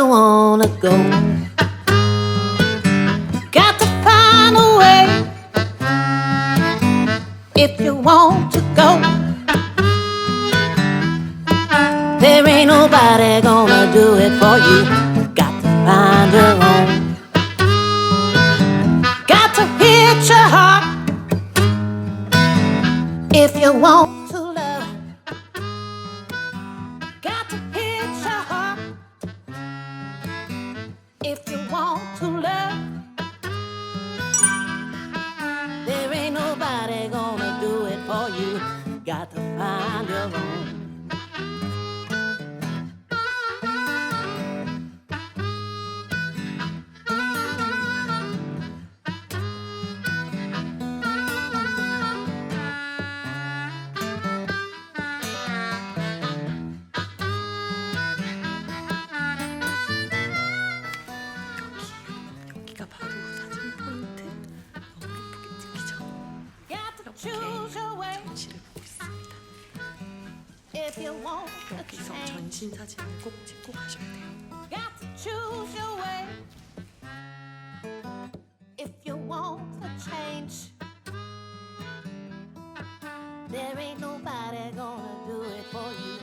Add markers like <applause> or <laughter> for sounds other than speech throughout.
you wanna go. Got to find a way if you want to go. There ain't nobody gonna do it for you. Got to find your own. Got to hit your heart if you want if you want to 여기서 change. 전신 사진을 꼭 찍고 가셔야 돼요. Got to choose your way if you want to change. There ain't nobody gonna do it for you.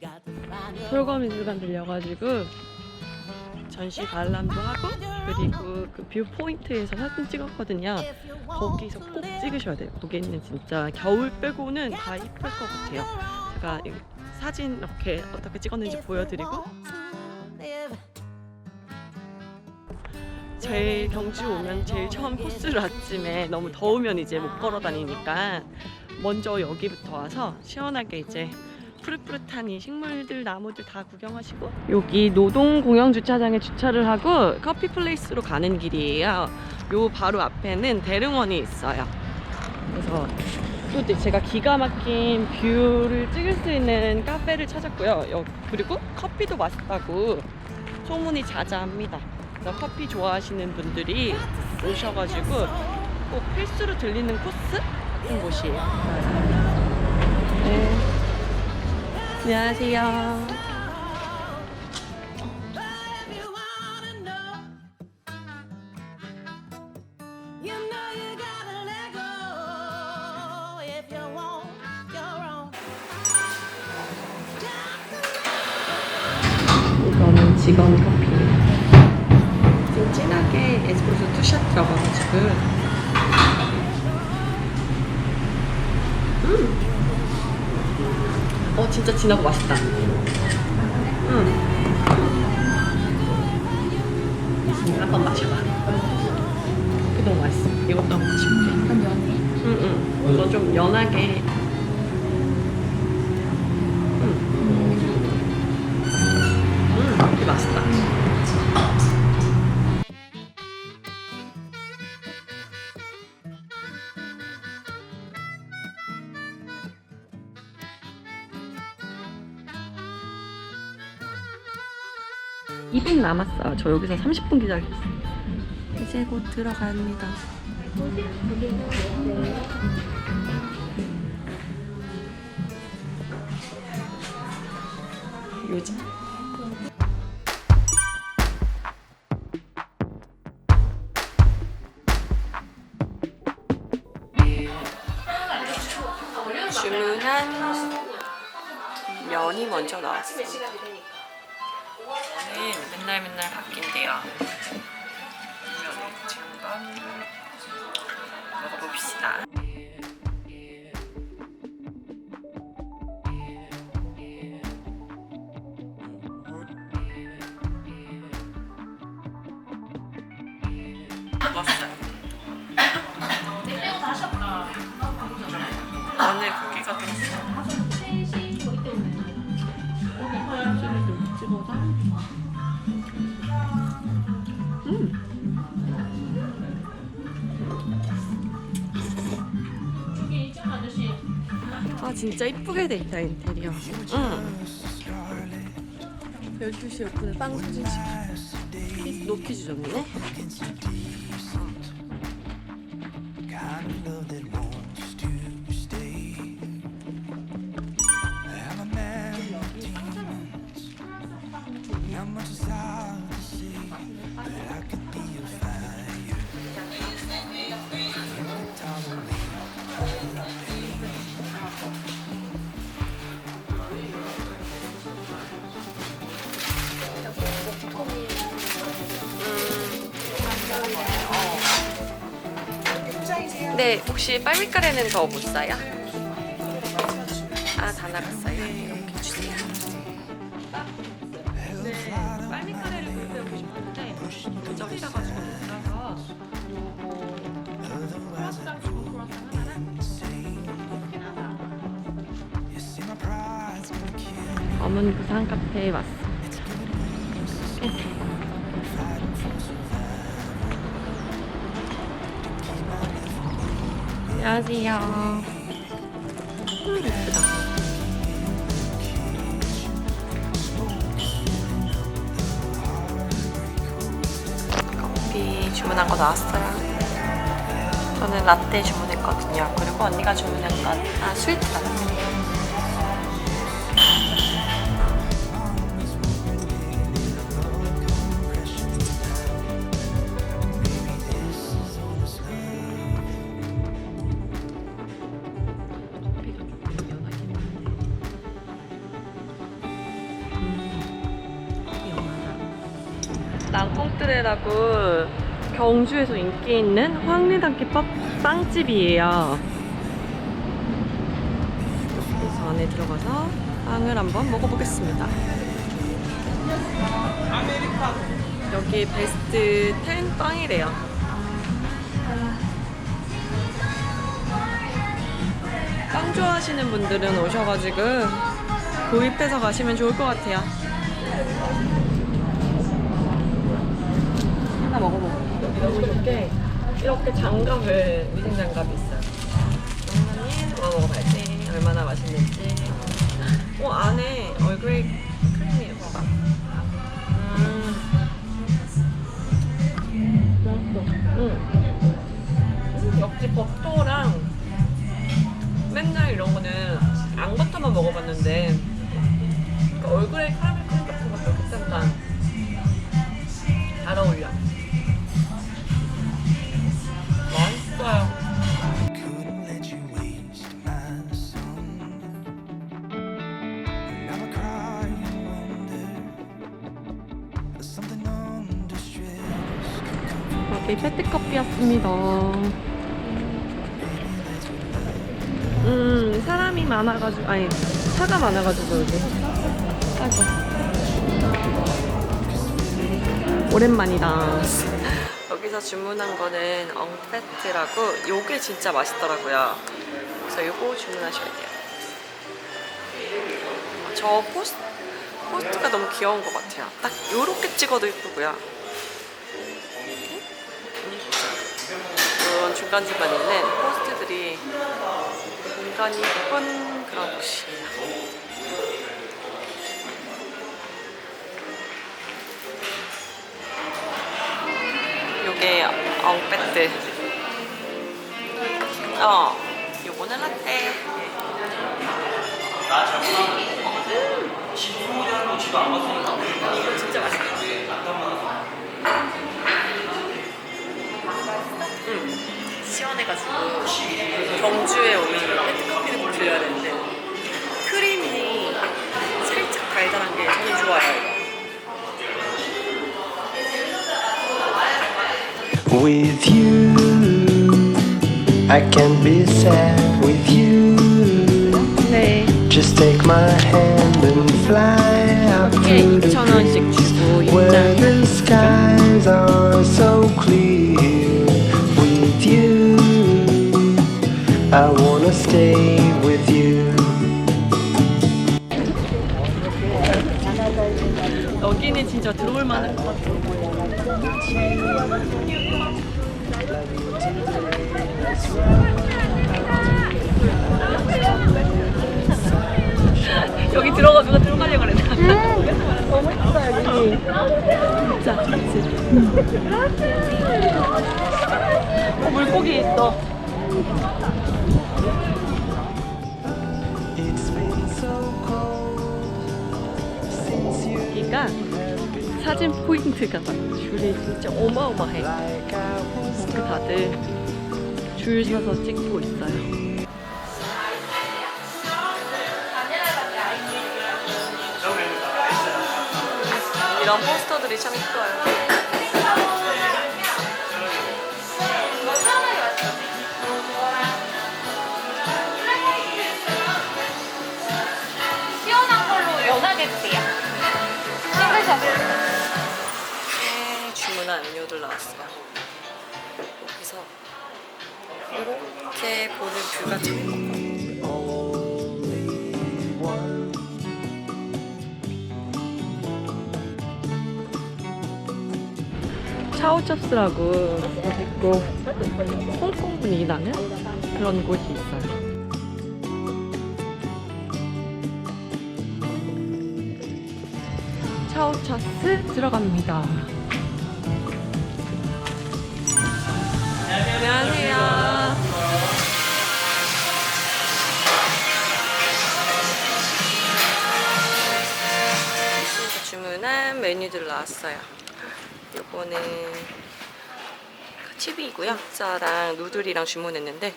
Got to find your 솔거미술관 들려가지고 전시 관람도 하고 그리고 그 뷰 포인트에서 사진 찍었거든요. if you want 거기서 to 꼭 live 찍으셔야 돼요. 거기는 진짜 겨울 빼고는 다 이쁠 것 같아요. 제가 이 사진 이렇게 어떻게 찍었는지 보여드리고. 제일 경주 오면 제일 처음 코스를 아침에 너무 더우면 이제 못 걸어 다니니까 먼저 여기부터 와서 시원하게 이제 푸릇푸릇한 이 식물들 나무들 다 구경하시고 여기 노동 공영 주차장에 주차를 하고 커피 플레이스로 가는 길이에요. 요 바로 앞에는 대릉원이 있어요. 그래서 또 제가 기가 막힌 뷰를 찍을 수 있는 카페를 찾았고요. 여- 그리고 커피도 맛있다고 소문이 자자합니다. 커피 좋아하시는 분들이 오셔가지고 꼭 필수로 들리는 코스 같은 곳이에요. 네. 안녕하세요. 직원 커피예요. 좀 진하게 에스프레소 투샷 들어가가지고 음. 어 진짜 진하고 맛있다. 음. 한번 마셔봐. 너무 맛있어. 이것도 한번 마셔볼게. 연해? 응응. 이거 좀 연하게. 음, 이게 맛있다. (200) 남았어요. 저 여기서 (30분) 기다렸어요 이제 곧 들어갑니다. 요즘 먼저 나왔어요. 네, 맨날 맨날 바뀐대요. 면을 지금 한번 먹어봅시다. 먹었어요. 아 진짜 이쁘게 돼 있다 인테리어. 응. 12시 오픈에 빵 사진 찍 높이 주셨네. 혹시 빨미카레는 더 못 사요? 아, 다 나갔어요. 이렇게 주세요. 네, 빨미카레를 구입하고 싶었는데 부적이라 가지고 못 사서 요거 크로스랑 초코 크로스랑 하나랑 검은 부산 카페에 왔어. 안녕하세요. 음, 예쁘다. 커피 주문한 거 나왔어요. 저는 라떼 주문했거든요. 그리고 언니가 주문한 건 아, 스위트 라떼. 낭콩뜨레라고 경주에서 인기 있는 황리단기밥 빵집이에요. 그래서 안에 들어가서 빵을 한번 먹어보겠습니다. 여기 베스트 10 빵이래요. 빵 좋아하시는 분들은 오셔가지고 구입해서 가시면 좋을 것 같아요. 하나 좋게 이렇게 장갑을 위생 장갑이 있어요. 하나 먹어봐야지. 얼마나 맛있는지. 어 안에 얼 stress. 여기 페트커피였습니다. 음, 사람이 많아가지고, 아니, 차가 많아가지고, 여기. 아이고. 오랜만이다. 여기서 주문한 거는 엉페트라고, 요게 진짜 맛있더라고요. 그래서 요거 주문하셔야 돼요. 저 포스, 포스트가 너무 귀여운 것 같아요. 딱 요렇게 찍어도 예쁘고요. 이런 중간중간 있는 포스트들이 공간이 예쁜 그런 곳이에요. 요게 엉배트. 어, 요거는 라떼. 이거 진짜 맛있다. 시원해가지고 경주에 오면 페트커피를 꼭 들려야 되는데 크림이 살짝 달달한 게 저는 좋아요. With you, I can be sad with you. 네. Just take my hand and fly out 이게 to the 2,000원씩 주고 where 입장. the skies are so I wanna stay with you. 여기는 진짜 들어올 만한 것 같아요. 여기 들어가 누가 들어가려고 그랬나? 너무 예쁘다 여기. 진짜? 어, 물고기 있어. 여기가 사진 포인트가 막 줄이 진짜 어마어마해. 그 다들 줄 서서 찍고 있어요. 이런 포스터들이 참 이뻐요. 시원한 걸로 연하겠지요. 싱글샷. 네, 주문한 음료들 나왔어요. 여기서 이렇게 보는 뷰가 참 샤오첩스라고 있고 홍콩 분위기 나는 그런 곳이 있어요. 샤오첩스 들어갑니다. 안녕하세요. 주문한 메뉴들 나왔어요. 요거는 칩이고요. 피자랑 누들이랑 주문했는데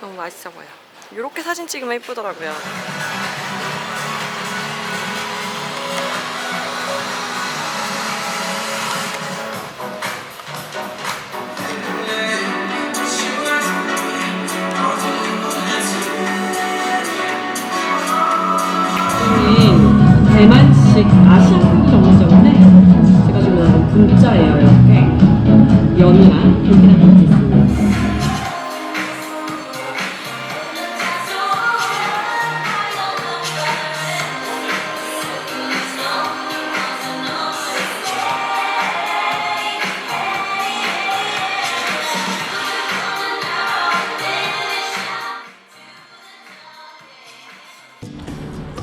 너무 맛있어 보여. 이렇게 사진 찍으면 예쁘더라고요. 아시안 푸드 전문점인데 제가 주문한 분짜예요 이렇게. 연이랑 고기랑 같이 있습니다.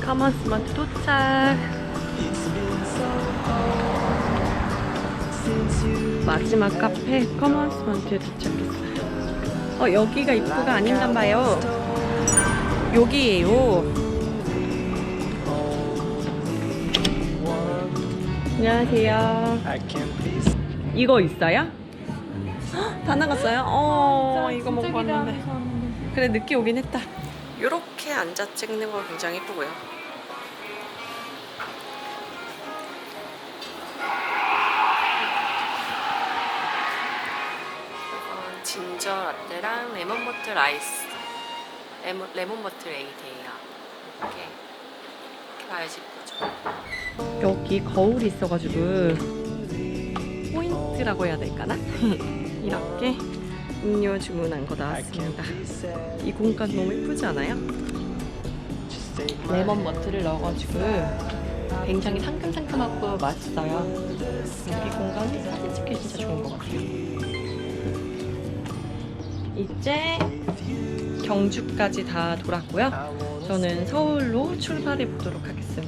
카먼 스마트 도착 마지막 카페 커먼 스마트에 도착했어요. 어 여기가 입구가 아닌가 봐요. 여기에요. 안녕하세요. 이거 있어요? 헉, 다 나갔어요? 어 이거 먹고 왔는데. 그래 늦게 오긴 했다. 이렇게 앉아 찍는 거 굉장히 예쁘고요 진저 라떼랑 레몬 버터 라이스 레몬, 레몬 버터 에이드예요 이렇게 이렇게 봐야지 예쁘죠 여기 거울이 있어가지고 포인트라고 해야 될까나? <laughs> 이렇게 음료 주문한 거 나왔습니다 이 공간 너무 예쁘지 않아요? just take my 레몬 버터를 넣어가지고 굉장히 상큼상큼하고 맛있어요. 여기 공간이 사진 찍기 진짜 좋은 것 같아요. 이제 경주까지 다 돌았고요. 저는 서울로 출발해 보도록 하겠습니다.